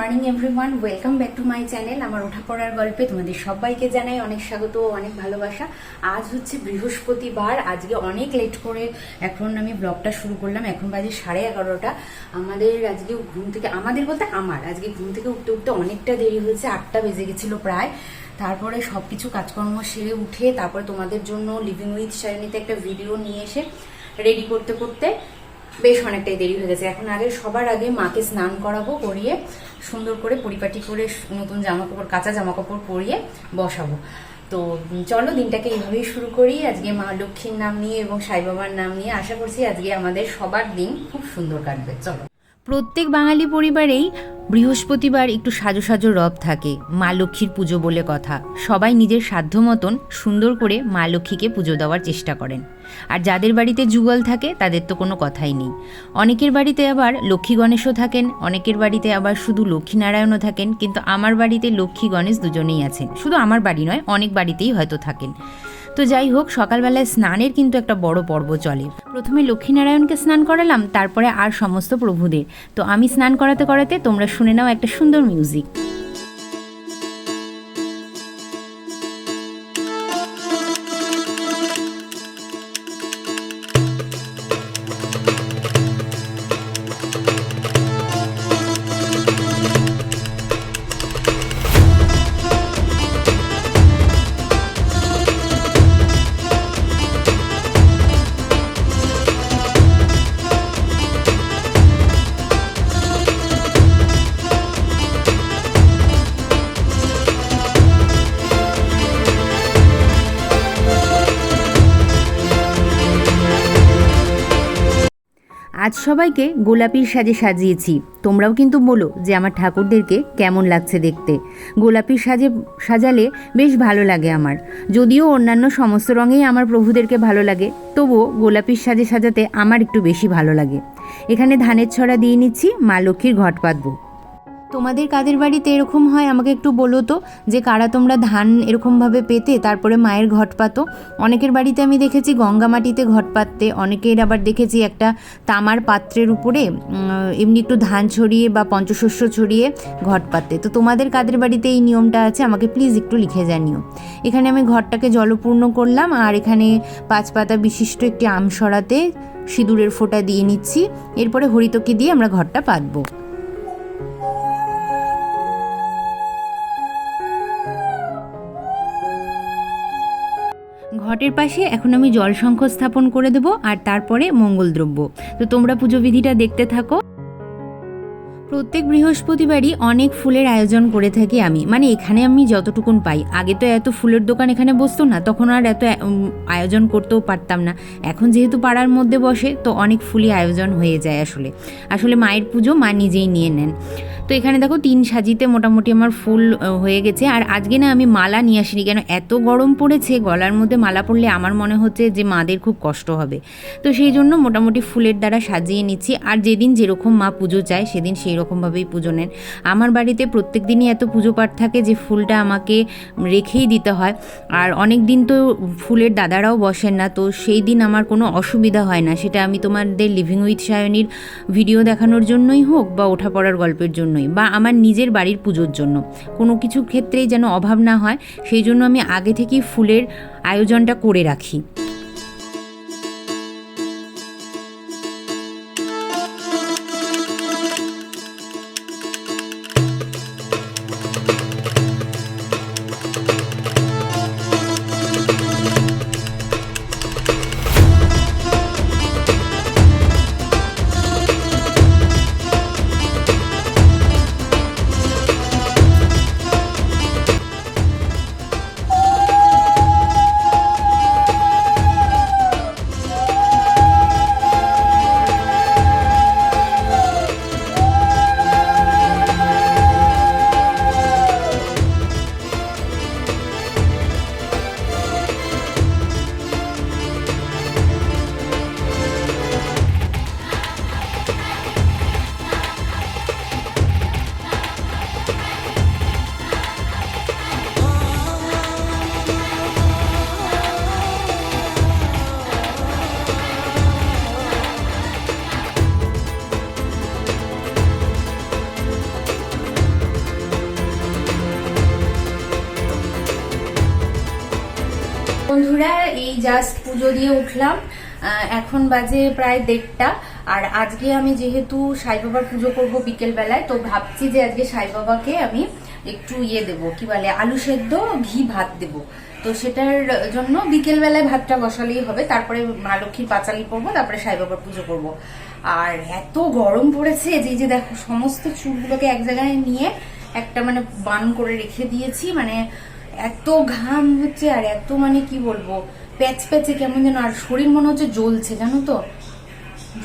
Everyone welcome back to my channel আমার ওঠা পড়ার গল্পে তোমাদের সবাইকে জানাই অনেক স্বাগত অনেক ভালোবাসা। আজ হচ্ছে বৃহস্পতিবার। আজকে অনেক লেট করে এখন আমি ব্লগটা শুরু করলাম। এখন বাজে সাড়ে এগারোটা। আমাদের আজকে ঘুম থেকে, আমাদের বলতে আমার, আজকে ঘুম থেকে উঠতে উঠতে অনেকটা দেরি হয়েছে। আটটা বেজে গেছিল প্রায়। তারপরে সব কিছু কাজকর্ম সেরে উঠে তারপরে তোমাদের জন্য লিভিং উইথ শায়নিতে একটা ভিডিও নিয়ে এসে রেডি করতে করতে বেশ অনেকটাই দেরি হয়ে গেছে। এখন আগে সবার আগে মাকে স্নান করাবো করিয়ে সুন্দর করে পরিপাটি করে নতুন জামা কাপড় কাঁচা জামা কাপড় পরিয়ে বসাবো। তো চলো দিনটাকে এইভাবেই শুরু করি। আজকে মা লক্ষ্মীর নাম নিয়ে এবং সাই বাবার নাম নিয়ে আশা করছি আজকে আমাদের সবার দিন খুব সুন্দর কাটবে। চলো। প্রত্যেক বাঙালি পরিবারেই বৃহস্পতিবার একটু সাজো সাজো রব থাকে, মা লক্ষ্মীর পুজো বলে কথা। সবাই নিজের সাধ্য মতন সুন্দর করে মা লক্ষ্মীকে পুজো দেওয়ার চেষ্টা করেন। আর যাদের বাড়িতে যুগল থাকে, তাদের তো কোনো কথাই নেই। অনেকের বাড়িতে আবার লক্ষ্মী গণেশও থাকেন, অনেকের বাড়িতে আবার শুধু লক্ষ্মীনারায়ণও থাকেন, কিন্তু আমার বাড়িতে লক্ষ্মী গণেশ দুজনেই আছেন। শুধু আমার বাড়ি নয়, অনেক বাড়িতেই হয়তো থাকেন। তো যাই হোক, সকালবেলায় স্নানের কিন্তু একটা বড় পর্ব চলে। প্রথমে লক্ষ্মীনারায়ণকে স্নান করালাম, তারপরে আর সমস্ত প্রভুদের। তো আমি স্নান করাতে করাতে তোমরা শুনে নাও একটা সুন্দর মিউজিক আজ সবাইকে গোলাপির সাজে সাজিয়েছি। তোমরাও কিন্তু বলো যে আমার ঠাকুরদেরকে কেমন লাগছে দেখতে। গোলাপির সাজে সাজালে বেশ ভালো লাগে আমার। যদিও অন্যান্য সমস্ত রঙেই আমার প্রভুদেরকে ভালো লাগে, তবুও গোলাপির সাজে সাজাতে আমার একটু বেশি ভালো লাগে। এখানে ধানের ছড়া দিয়ে নিচ্ছি মা লক্ষ্মীর ঘট পাতবো। তোমাদের কাদের বাড়িতে এরকম হয়? আমাকে একটু বলো তো, যে কারা তোমরা ধান এরকমভাবে পেতে, তারপরে মায়ের ঘট পাতো। অনেকের বাড়িতে আমি দেখেছি গঙ্গা মাটিতে ঘট পাততে, অনেকের আবার দেখেছি একটা তামার পাত্রের উপরে এমনি একটু ধান ছড়িয়ে বা পঞ্চশস্য ছড়িয়ে ঘট পাততে। তো তোমাদের কাদের বাড়িতে এই নিয়মটা আছে? আমাকে প্লিজ একটু লিখে জানিও। এখানে আমি ঘরটাকে জলপূর্ণ করলাম, আর এখানে পাঁচ পাতা বিশিষ্ট একটি আমসরাতে সিঁদুরের ফোঁটা দিয়ে নিচ্ছি। এরপরে হরিতকি দিয়ে আমরা ঘরটা পাতবো। ঘটের পাশে এখন আমি জল শঙ্খ স্থাপন করে দেবো আর তারপরে মঙ্গলদ্রব্য তো তোমরা পুজো বিধিটা দেখতে থাকো। প্রত্যেক বৃহস্পতিবারই অনেক ফুলের আয়োজন করে থাকি আমি। মানে এখানে আমি যতটুকুন পাই। আগে তো এত ফুলের দোকান এখানে বসতো না, তখন আর এত আয়োজন করতেও পারতাম না। এখন যেহেতু পাড়ার মধ্যে বসে, তো অনেক ফুলই আয়োজন হয়ে যায় আসলে। আসলে মায়ের পুজো মা নিজেই নিয়ে নেন। তো এখানে দেখো তিন সাজিতে মোটামুটি আমার ফুল হয়ে গেছে। আর আজকে না আমি মালা নিয়ে আসিনি। কেন এত গরম পড়েছে, গলার মধ্যে মালা পড়লে আমার মনে হচ্ছে যে মাদের খুব কষ্ট হবে। তো সেই জন্য মোটামুটি ফুলের দ্বারা সাজিয়ে নিচ্ছি। আর যেদিন যেরকম মা পুজো চায়, সেদিন সেই রকমভাবেই পুজো নেন। আমার বাড়িতে প্রত্যেক দিনই এত পুজো পাঠ থাকে যে ফুলটা আমাকে রেখেই দিতে হয়। আর অনেক দিন তো ফুলের দাদারাও বসেন না, তো সেই দিন আমার কোনো অসুবিধা হয় না। সেটা আমি তোমাদের লিভিং উইথ সায়নির ভিডিও দেখানোর জন্যই হোক বা ওঠা পড়ার গল্পের জন্যই বা আমার নিজের বাড়ির পুজোর জন্য। কোনো কিছু ক্ষেত্রেই যেন অভাব না হয়, সেই জন্য আমি আগে থেকেই ফুলের আয়োজনটা করে রাখি। বন্ধুরা, এই জাস্ট পুজো দিয়ে উঠলাম। এখন বাজে প্রায় দেড়টা। আর আজকে আমি যেহেতু সাই বাবার পুজো করব বিকেলবেলায়, তো ভাবছি যে আজকে সাই বাবাকে আমি একটু ইয়ে দেবো, কি বলে, আলু সেদ্ধ ঘি ভাত দেবো। তো সেটার জন্য বিকেলবেলায় ভাতটা বসালেই হবে। তারপরে মা লক্ষ্মীর পাঁচালি পরবো, তারপরে সাই বাবার পুজো করব। আর এত গরম পড়েছে যে যে দেখো, সমস্ত চুলগুলোকে এক জায়গায় নিয়ে একটা মানে বান করে রেখে দিয়েছি। মানে এত ঘাম হচ্ছে আর এত মানে কি বলব, প্যাচ প্যাচে কেমন যেন, আর শরীর মনে হচ্ছে জ্বলছে, জানো তো?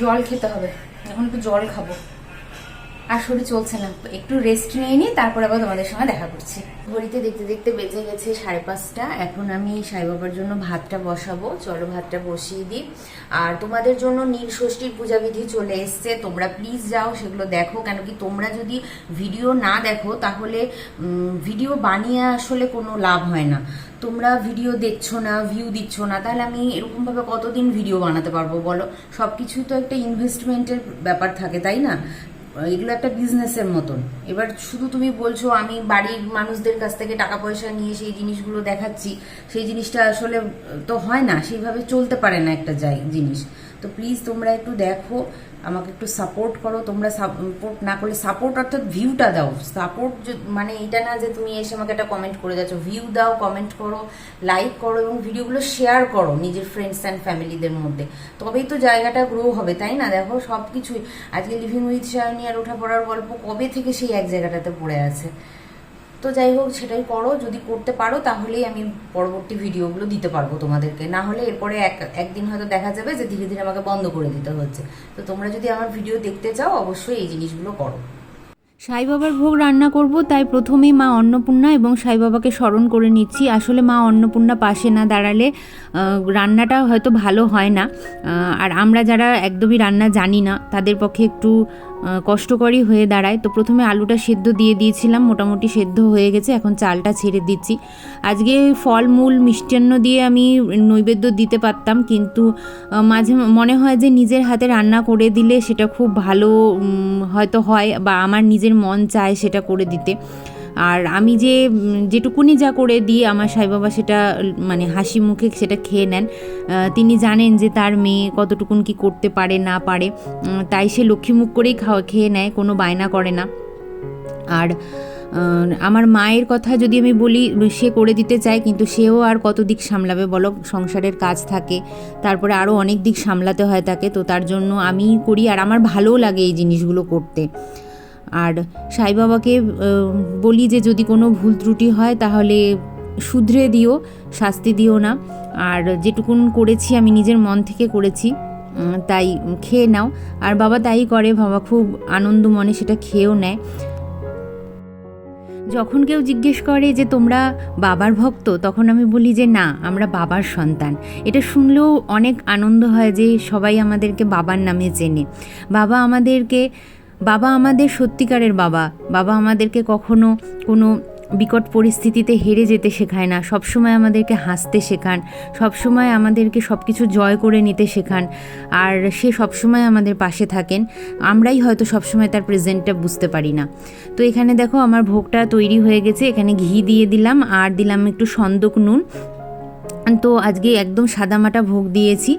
জল খেতে হবে, এখন একটু জল খাব। আর শরীর চলছে না। একটু রেস্ট নিয়ে নিই তারপর আবার তোমাদের সঙ্গে দেখা করছি। ঘড়িতে দেখতে দেখতে বেজে গেছে সাড়ে পাঁচটা। এখন আমি সাই বাবার জন্য ভাতটা বসাবো। চলো ভাতটা বসিয়ে দিই। আর তোমাদের জন্য নীল ষষ্ঠীর পূজাবিধি চলে এসছে। তোমরা প্লিজ যাও, সেগুলো দেখো। কেন কি তোমরা যদি ভিডিও না দেখো, তাহলে ভিডিও বানিয়ে আসলে কোনো লাভ হয় না। তোমরা ভিডিও দেখছ না ভিউ দিচ্ছ না, তাহলে আমি এরকমভাবে কতদিন ভিডিও বানাতে পারব বলো? সব কিছুই তো একটা ইনভেস্টমেন্টের ব্যাপার থাকে, তাই না? এগুলো একটা বিজনেসের মতন। এবার শুধু তুমি বলছো, আমি বাড়ির মানুষদের কাছ থেকে টাকা পয়সা নিয়ে সেই জিনিসগুলো দেখাচ্ছি, সেই জিনিসটা আসলে তো হয় না, সেইভাবে চলতে পারে না একটা জিনিস। তো প্লিজ তোমরা একটু দেখো আমাকে একটু সাপোর্ট করো, তোমরা সাপোর্ট না করলে সাপোর্ট অর্থাৎ ভিউটা দাও। সাপোর্ট মানে এটা না যে তুমি এসে আমাকে একটা কমেন্ট করে যাচ্ছ। ভিউ দাও কমেন্ট করো লাইক করো এবং ভিডিওগুলো শেয়ার করো নিজের ফ্রেন্ডস অ্যান্ড ফ্যামিলিদের মধ্যে। তবেই তো জায়গাটা গ্রো হবে, তাই না? দেখো সব কিছুই আজকে লিভিং উইথ শায়নি আর ওঠা পড়ার গল্প কবে থেকে সেই এক জায়গাটাতে পড়ে আছে? তো যাই হোক, সেটাই করো। যদি করতে পারো, তাহলেই আমি পরবর্তী ভিডিওগুলো দিতে পারব তোমাদেরকে। না হলে এরপরে এক, একদিন হয়তো দেখা যাবে যে ধীরে ধীরে আমাকে বন্ধ করে দিতে হচ্ছে। তো তোমরা যদি আমার ভিডিও দেখতে চাও, অবশ্যই এই জিনিসগুলো করো। সাই বাবার ভোগ রান্না করব, তাই প্রথমেই মা অন্নপূর্ণা এবং সাই বাবাকে স্মরণ করে নিচ্ছি। আসলে মা অন্নপূর্ণা পাশে না দাঁড়ালে রান্নাটা হয়তো ভালো হয় না। আর আমরা যারা একদমই রান্না জানি না, তাদের পক্ষে একটু কষ্টকরই হয়ে দাঁড়ায়। তো প্রথমে আলুটা সেদ্ধ দিয়ে দিয়েছিলাম, মোটামুটি সেদ্ধ হয়ে গেছে, এখন চালটা ছেড়ে দিচ্ছি। আজকে ফলমূল মিষ্টান্ন দিয়ে আমি নৈবেদ্য দিতে পারতাম, কিন্তু মাঝে মনে হয় যে নিজের হাতে রান্না করে দিলে সেটা খুব ভালো হয়তো হয় বা আমার নিজের মন চায় সেটা করে দিতে। আর আমি যে যেটুকুনি যা করে দিই আমার সাই বাবা সেটা মানে হাসি মুখে সেটা খেয়ে নেন। তিনি জানেন যে তার মেয়ে কতটুকুন কি করতে পারে, না পারে। তাই সে লক্ষ্মী মুখ করেই খাওয়া, খেয়ে নেয়, কোনো বায়না করে না। আর আমার মায়ের কথা যদি আমি বলি, সে করে দিতে চায়, কিন্তু সেও আর কত দিক সামলাবে বলো? সংসারের কাজ থাকে, তারপরে আরও অনেক দিক সামলাতে হয় তাকে, তো তার জন্য আমি করি। আর আমার ভালোও লাগে এই জিনিসগুলো করতে। আর সাই বাবাকে বলি যে যদি কোনো ভুল ত্রুটি হয় তাহলে শুধরে দিও, শাস্তি দিও না। আর যেটুকুন করেছি আমি নিজের মন থেকে করেছি তাই খেয়ে নাও। আর বাবা তাই করে, বাবা খুব আনন্দ মনে সেটা খেয়েও নেয়। যখন কেউ জিজ্ঞেস করে যে তোমরা বাবার ভক্ত, তখন আমি বলি যে না, আমরা বাবার সন্তান। এটা শুনলেও অনেক আনন্দ হয় যে সবাই আমাদেরকে বাবার নামে চেনে। বাবা আমাদেরকে বাবা আমাদের সত্যিকারের বাবা। বাবা আমাদেরকে কখনো কোনো বিকট পরিস্থিতিতে হেরে যেতে শেখায় না। সবসময় আমাদেরকে হাসতে শেখান। সবসময় আমাদেরকে সব কিছু জয় করে নিতে শেখান। আর সে সবসময় আমাদের পাশে থাকেন। আমরাই হয়তো সবসময় তার প্রেজেন্টটা বুঝতে পারি না। তো এখানে দেখো আমার ভোগটা তৈরি হয়ে গেছে। এখানে ঘি দিয়ে দিলাম। আর দিলাম একটু সন্দক নুন। তো আজকে একদম সাদামাটা ভোগ দিয়েছি।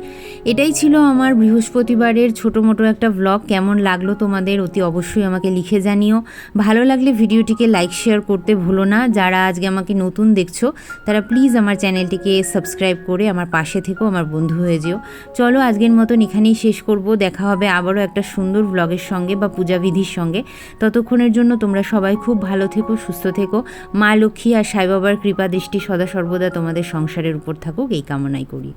এটাই ছিল আমার বৃহস্পতিবারের ছোটো মোটো একটা ব্লগ কেমন লাগল তোমাদের অতি অবশ্যই আমাকে লিখে জানিও। ভালো লাগলে ভিডিওটিকে লাইক শেয়ার করতে ভুলো না। যারা আজকে আমাকে নতুন দেখছ, তারা প্লিজ আমার চ্যানেলটিকে সাবস্ক্রাইব করে আমার পাশে থেকেও আমার বন্ধু হয়ে যেও। চলো আজকের মতন এখানেই শেষ করব। দেখা হবে আবারও একটা সুন্দর ব্লগের সঙ্গে বা পূজাবিধির সঙ্গে। ততক্ষণের জন্য তোমরা সবাই খুব ভালো থেকো, সুস্থ থেকো। মা লক্ষ্মী আর সাই বাবার কৃপা দৃষ্টি সদা সর্বদা তোমাদের সংসারের উপর থাকুক এই কামনাই করি।